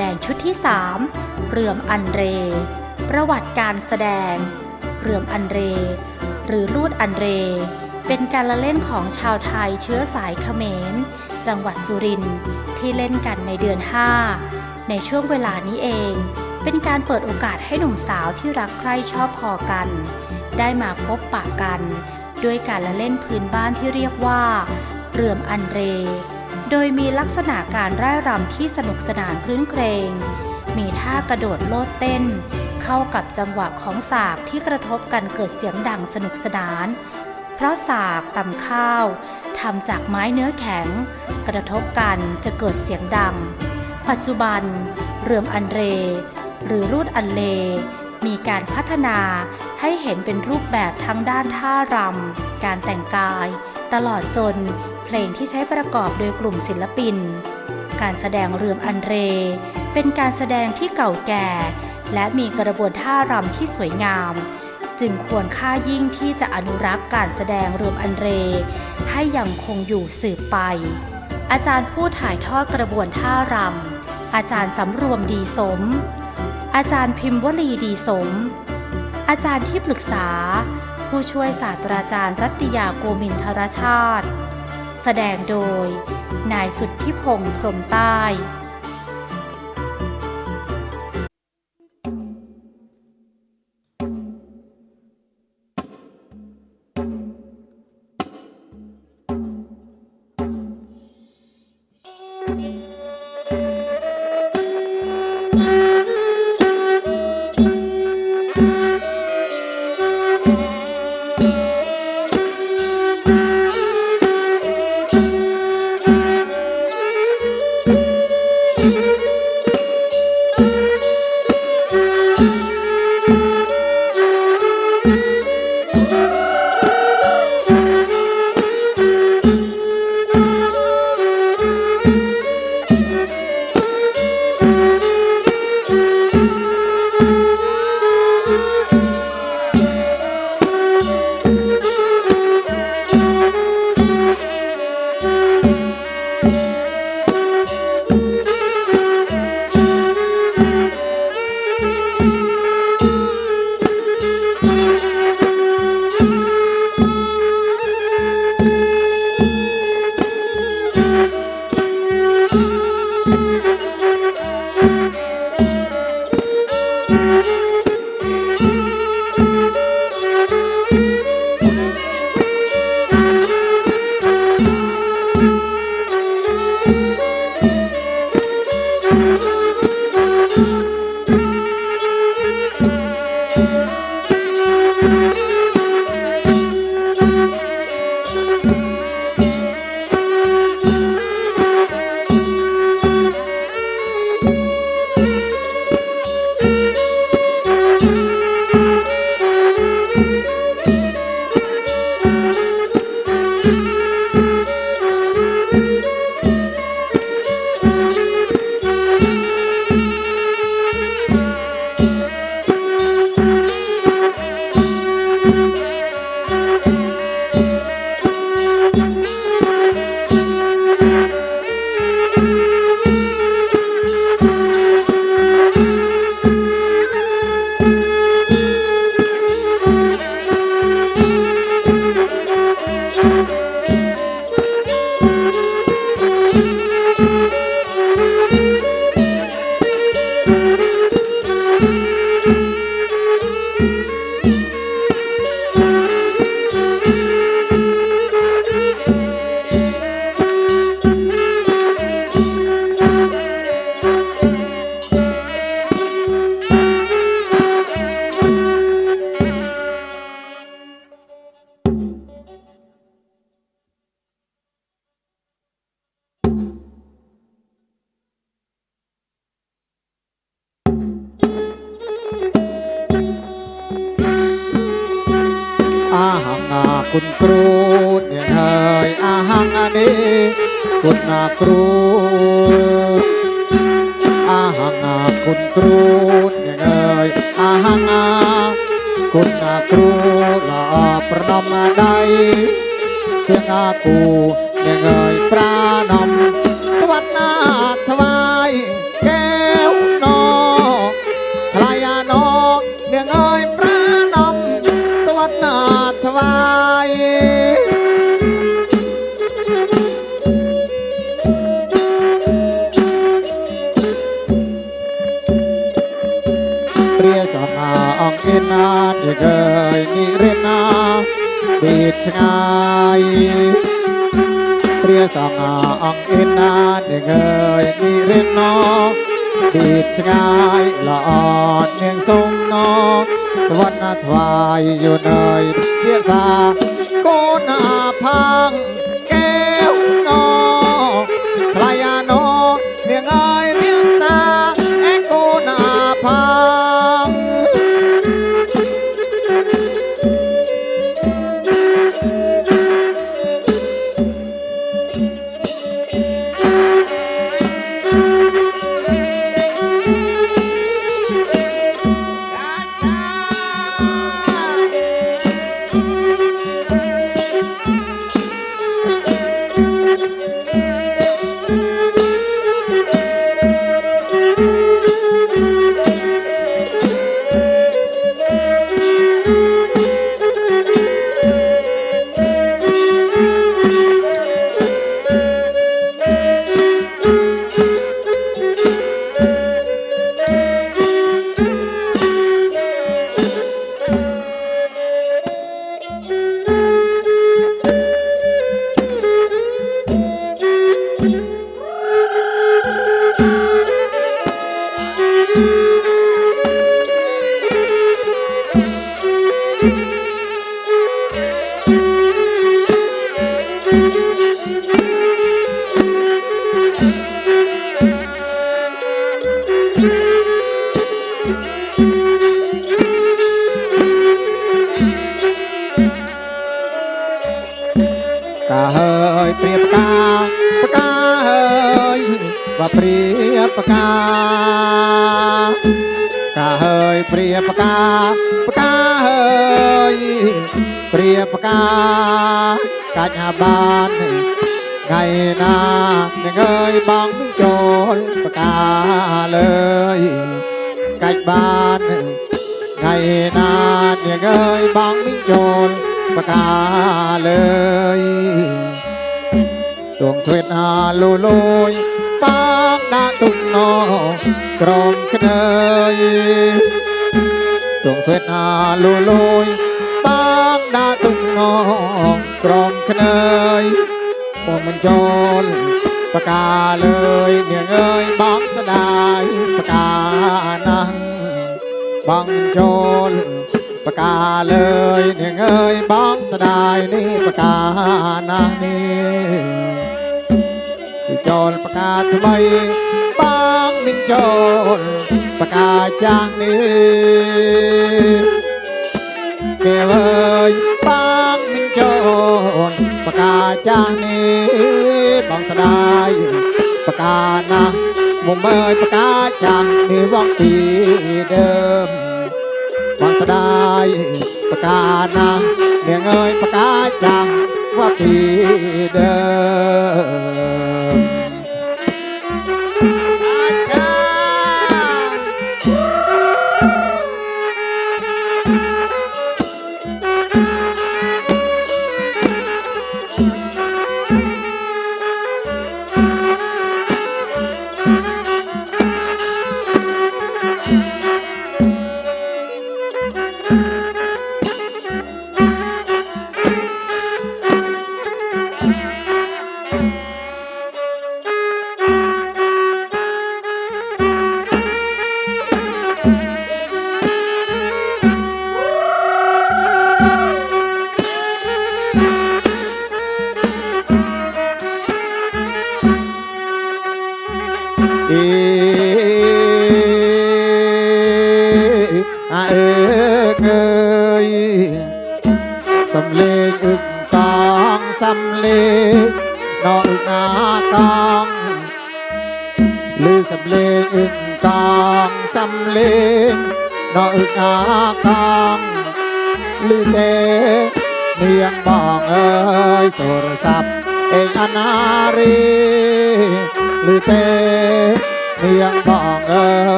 ดงชุดที่ 3 เรือมอันเร ประวัติการแสดง เรือมอันเร หรือลูดอันเร เป็นการละเล่นของชาวไทยเชื้อสายเขมร จังหวัดสุรินทร์ที่เล่นกันในเดือน 5 ในช่วงเวลานี้เอง เป็นการเปิดโอกาสให้หนุ่มสาวที่รักใคร่ชอบพอกัน ได้มาพบปะกัน ด้วยการละเล่นพื้นบ้านที่เรียกว่า เรือมอันเร โดยมีลักษณะการร่ายรำที่สนุกสนานคลื้นเครง มีท่ากระโดดโลดเต้น เข้ากับจังหวะของสากที่กระทบกันเกิดเสียงดังสนุกสนาน เพราะสากตำข้าวทำจากไม้เนื้อแข็ง กระทบกันจะเกิดเสียงดัง ปัจจุบัน เรือมอันเร หรือรูดอันเล มีการพัฒนาให้เห็นเป็นรูปแบบทั้งด้านท่ารำการแต่งกาย ตลอดจน ลงที่ใช้ประกอบโดยกลุ่มศิลปิน การแสดงเรือมอันเร เป็นการแสดงที่เก่าแก่ และมีกระบวนท่ารำที่สวยงาม จึงควรค่ายิ่งที่จะอนุรักษ์การแสดงเรือมอันเร ให้ยังคงอยู่สืบไป อาจารย์ผู้ถ่ายทอดกระบวนท่ารำอาจารย์สำรวมดีสม อาจารย์พิมพ์วลีดีสม อาจารย์ที่ปรึกษาผู้ช่วยศาสตราจารย์รัตติยาโกมินทรชาติ แสดงโดย นายสุทธิพงษ์พรหมใต้ อา คุณครูเนี่ยเอ่ยอาหังอันนี้คุณนาครูอาหังนาคุณครูเนี่ยเอ่ยอาหังอาคุณนาครูละประนมมาได้เพียงอากูเนี่ยเอ่ยปรานำวัดนา รินนอดีดชงายละอ่อนเนียงทรงนองวันนทวายอยู่เนยเทียสาโกนาพัง ថ្ងៃណានឹងអើយបងចូលផ្កាលើយទួងស្វេតអាលូលូយប៉ងដាក់ទុំណោក្រមក្នើយទួងស្វេតអាលូលូយប៉ងដាក់ទុំណោក្រមក្នើយបងមិនចូលបកាលើយនាងអើយបងស្ដាយបកាណាស់ បងមិនចូលបកាលើយនាងអើយបងស្ដាយនេះបកាណាស់នេះสิចូលបកាថ្មីបងមិនចូលបកាចាងនេះគេអើយបងមិនចូលបកាចាងនេះបងស្ដាយបកាណាស់មុំអើយបកា ยังนิวังทีเดิมวังสดายประกาศนะเนียเอยประกาศจังว่าทีเดิม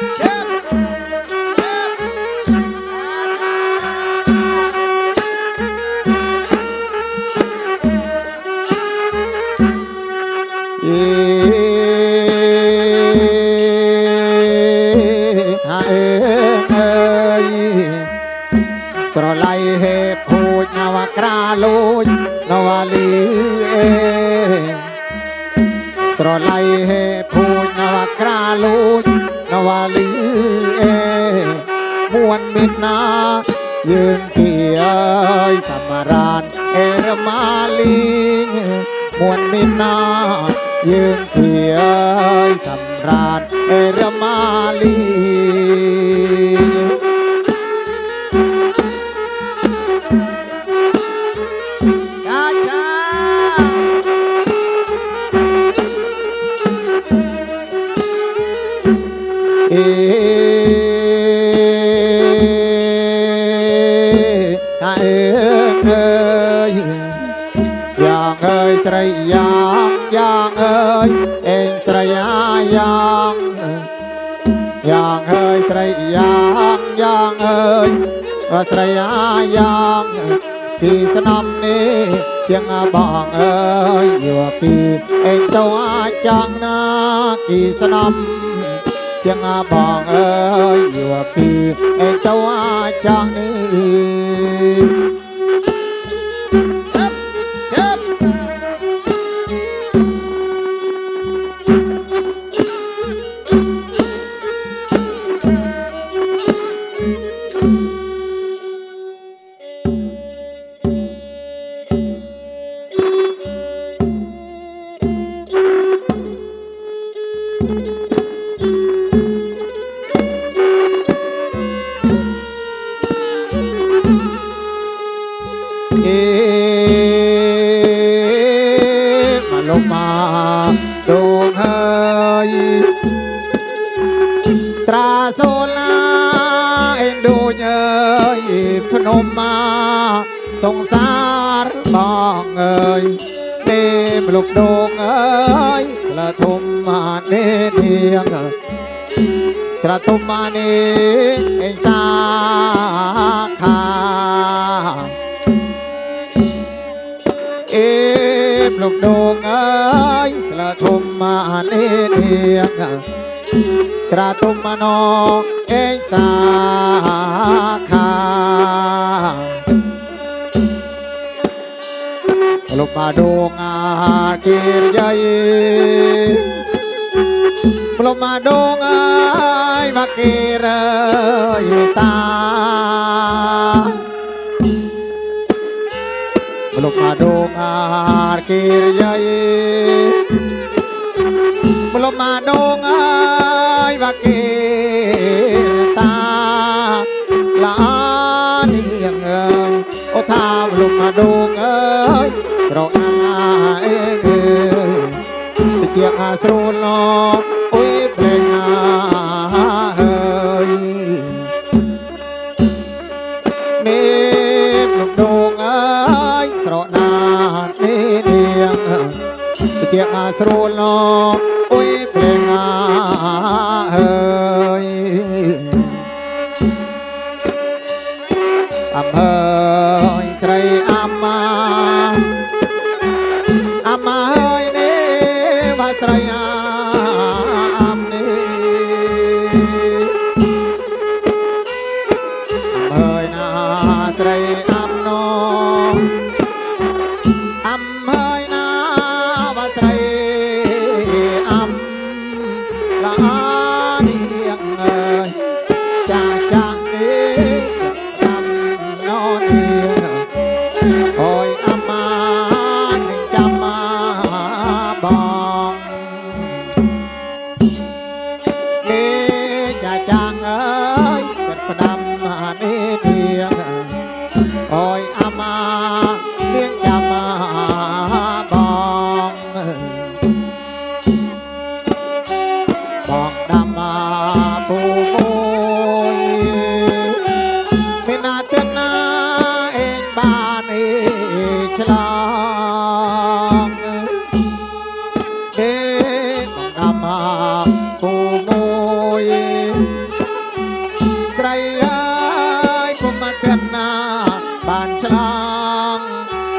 Yeah. มวนมินนายืนเขียวสำราญเอรมาลี យ៉ាងយ៉ាងអើយស្រីអាយ៉ាងពីស្នំនេះជាងបងអើយយោពីអេងទៅអាចចាំងណាគីស្នំជាងបងអើយយួពីអេទៅអាចចាំងនេះ ฟลูกดงเอ้ยกระตุมมานีเนียงกระตุมมาโนเองสาขาลูกมาดงอาเกียตา ลงมาดูงานกีรยายบลมาดูงานว่ากีตาลานี่ยังเออโอทามลงมาดูงเอ้เราอาเอ้ยเจียงอาสรุนลอก સસરો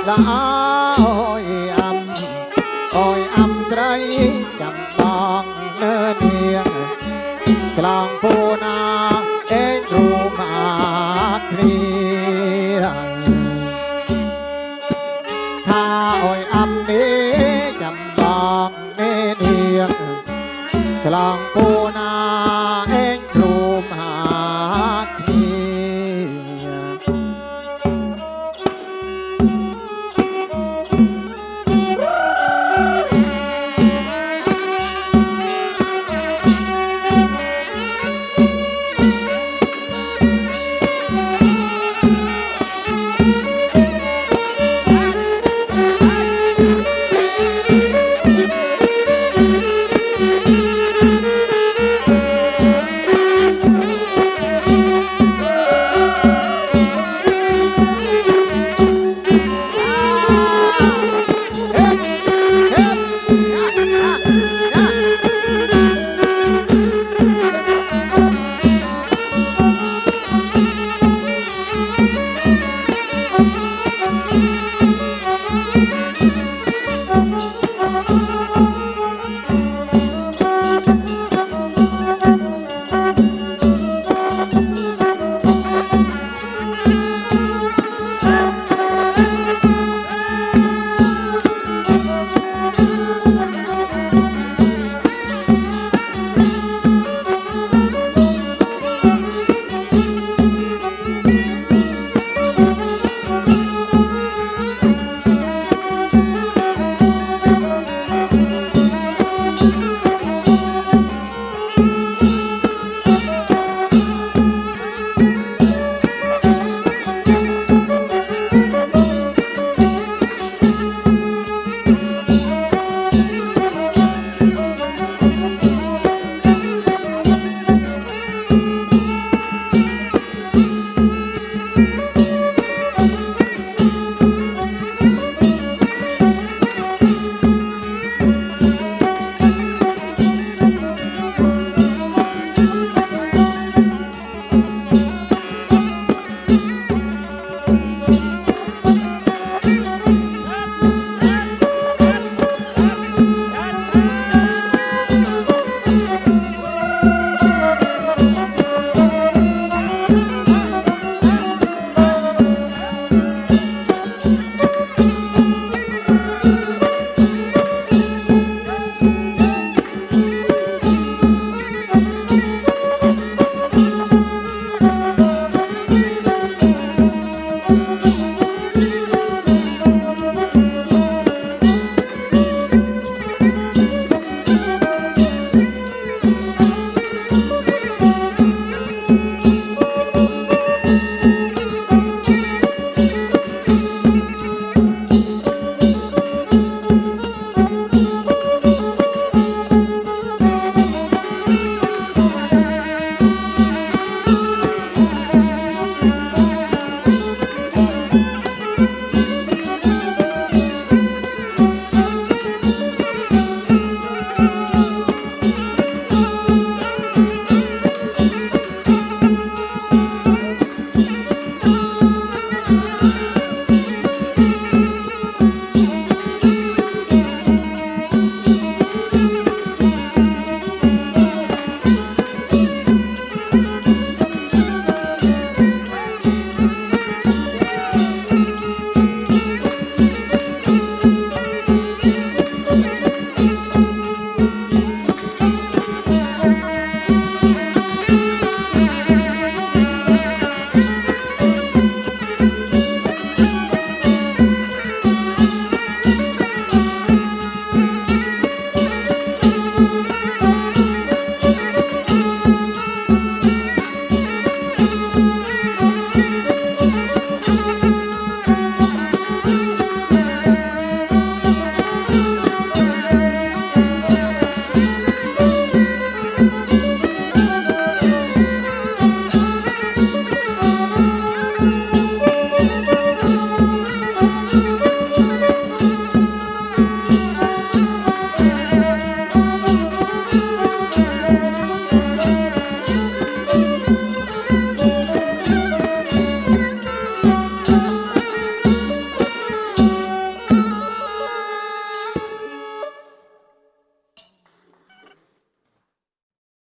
สาอ้อยอำอ้อยอำไรจำต้องเนื้อเวียงกลางปู